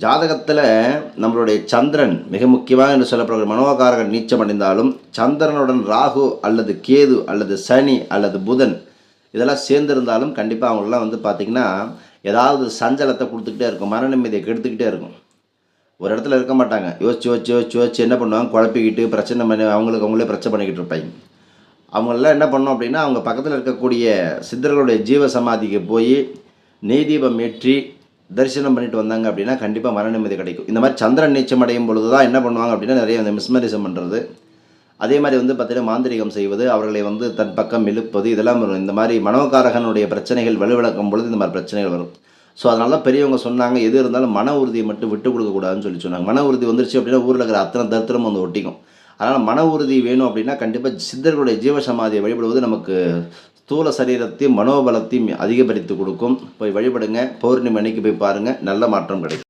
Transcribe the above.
ஜாதகத்தில் நம்மளுடைய சந்திரன் மிக முக்கியமாக என்று சொல்லப்படுகிற மனோகாரகன் நீச்சம் அடைந்தாலும் சந்திரனுடன் ராகு அல்லது கேது அல்லது சனி அல்லது புதன் இதெல்லாம் சேர்ந்திருந்தாலும் கண்டிப்பாக அவங்களெலாம் வந்து பார்த்திங்கன்னா ஏதாவது சஞ்சலத்தை கொடுத்துக்கிட்டே இருக்கும் மன நிம்மதியை கெடுத்துக்கிட்டே இருக்கும். ஒரு இடத்துல இருக்க மாட்டாங்க. யோசிச்சு யோசிச்சு யோசிச்சு யோசிச்சு என்ன பண்ணுவாங்க? குழப்பிக்கிட்டு பிரச்சனை பண்ணி அவங்களுக்கு அவங்களே பிரச்சனை பண்ணிக்கிட்டு இருப்பாங்க. அவங்களெல்லாம் என்ன பண்ணோம் அப்படின்னா அவங்க பக்கத்தில் இருக்கக்கூடிய சித்தர்களுடைய ஜீவ சமாதிக்கு போய் நெய் தீபம் ஏற்றி தரிசனம் பண்ணிட்டு வந்தாங்க அப்படின்னா கண்டிப்பாக மன நிம்மதி கிடைக்கும். இந்த மாதிரி சந்திரன் நீச்சம் அடையும் பொழுது தான் என்ன பண்ணுவாங்க அப்படின்னா நிறைய இந்த மிஸ்மரிசம் பண்ணுறது அதே மாதிரி வந்து பார்த்திங்கன்னா மாந்திரிகம் செய்வது அவர்களை வந்து தன் பக்கம் இழுப்பது இதெல்லாம் வரும். இந்த மாதிரி மனோகாரகனுடைய பிரச்சனைகள் வலுவிளக்கும் பொழுது இந்த மாதிரி பிரச்சனைகள் வரும். ஸோ அதனால பெரியவங்க சொன்னாங்க எது இருந்தாலும் மன உறுதியை மட்டும் விட்டு கொடுக்கக்கூடாதுன்னு சொல்லி சொன்னாங்க. மன உறுதி வந்துருச்சு அப்படின்னா ஊரில் இருக்கிற அத்தனை தரித்திரமும் வந்து ஒட்டிக்கும். அதனால் மன உறுதி வேணும் அப்படின்னா கண்டிப்பாக சித்தர்களுடைய ஜீவசமாதியை வழிபடுவது நமக்கு ஸ்தூல சரீரத்தையும் மனோபலத்தையும் அதிகப்படுத்தி கொடுக்கும். போய் வழிபடுங்க. பௌர்ணமி அன்னைக்கு போய் பாருங்கள் நல்ல மாற்றம் கிடைக்கும்.